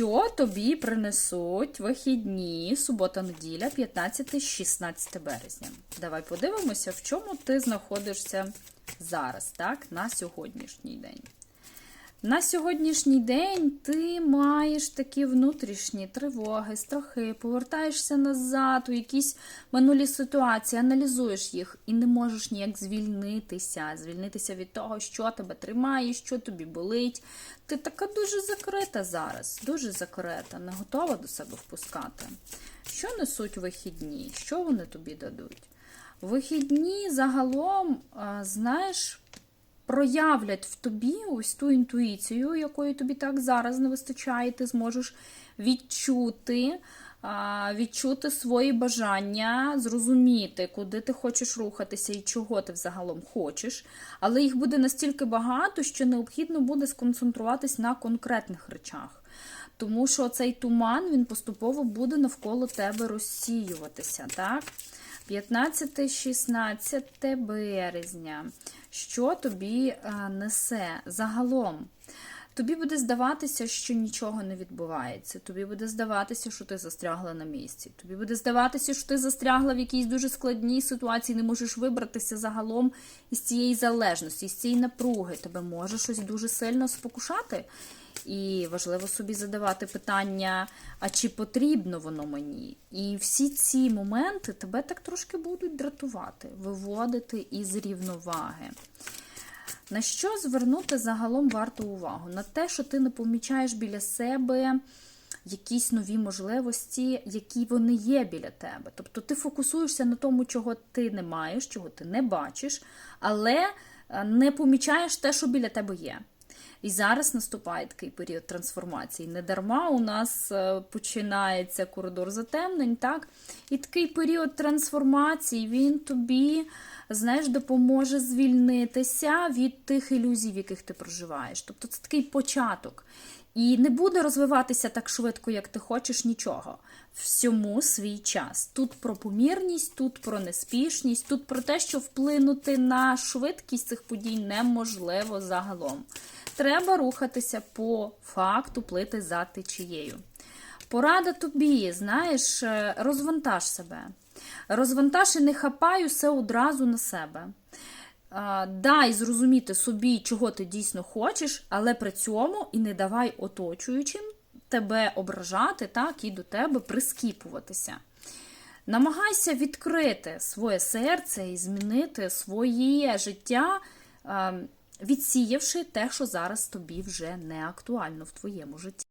Що тобі принесуть вихідні, субота-неділя, 15-16 березня? Давай подивимося, в чому ти знаходишся зараз, так, на сьогоднішній день. На сьогоднішній день ти маєш такі внутрішні тривоги, страхи, повертаєшся назад у якісь минулі ситуації, аналізуєш їх і не можеш ніяк звільнитися, звільнитися від того, що тебе тримає, що тобі болить. Ти така дуже закрита зараз, дуже закрита, не готова до себе впускати. Що несуть вихідні? Що вони тобі дадуть? Вихідні загалом, знаєш, проявлять в тобі ось ту інтуїцію, якої тобі так зараз не вистачає, ти зможеш відчути, відчути свої бажання, зрозуміти, куди ти хочеш рухатися і чого ти взагалом хочеш. Але їх буде настільки багато, що необхідно буде сконцентруватись на конкретних речах. Тому що цей туман він поступово буде навколо тебе розсіюватися. так? 15-16 березня. Що тобі е, несе загалом? Тобі буде здаватися, що нічого не відбувається. Тобі буде здаватися, що ти застрягла на місці. Тобі буде здаватися, що ти застрягла в якійсь дуже складній ситуації, не можеш вибратися загалом із цієї залежності, із цієї напруги. Тебе може щось дуже сильно спокушати. І важливо собі задавати питання, а чи потрібно воно мені? І всі ці моменти тебе так трошки будуть дратувати, виводити із рівноваги. На що звернути загалом варто увагу? На те, що ти не помічаєш біля себе якісь нові можливості, які вони є біля тебе. Тобто ти фокусуєшся на тому, чого ти не маєш, чого ти не бачиш, але е, не помічаєш те, що біля тебе є. І зараз наступає такий період трансформації. Недарма у нас е, починається коридор затемнень, так? І такий період трансформації він тобі, знаєш, допоможе звільнитися від тих ілюзій, в яких ти проживаєш. Тобто це такий початок. І не буде розвиватися так швидко, як ти хочеш, нічого. Всьому свій час. Тут про помірність, тут про неспішність, тут про те, що вплинути на швидкість цих подій неможливо загалом. Треба рухатися по факту, плити за течією. Порада тобі, знаєш, е, розвантаж себе. Розвантаж і не хапай усе одразу на себе. Дай зрозуміти собі, чого ти дійсно хочеш, але при цьому і не давай оточуючим тебе ображати, так, і до тебе прискіпуватися. Намагайся відкрити своє серце і змінити своє життя, е, відсіявши те, що зараз тобі вже не актуально в твоєму житті.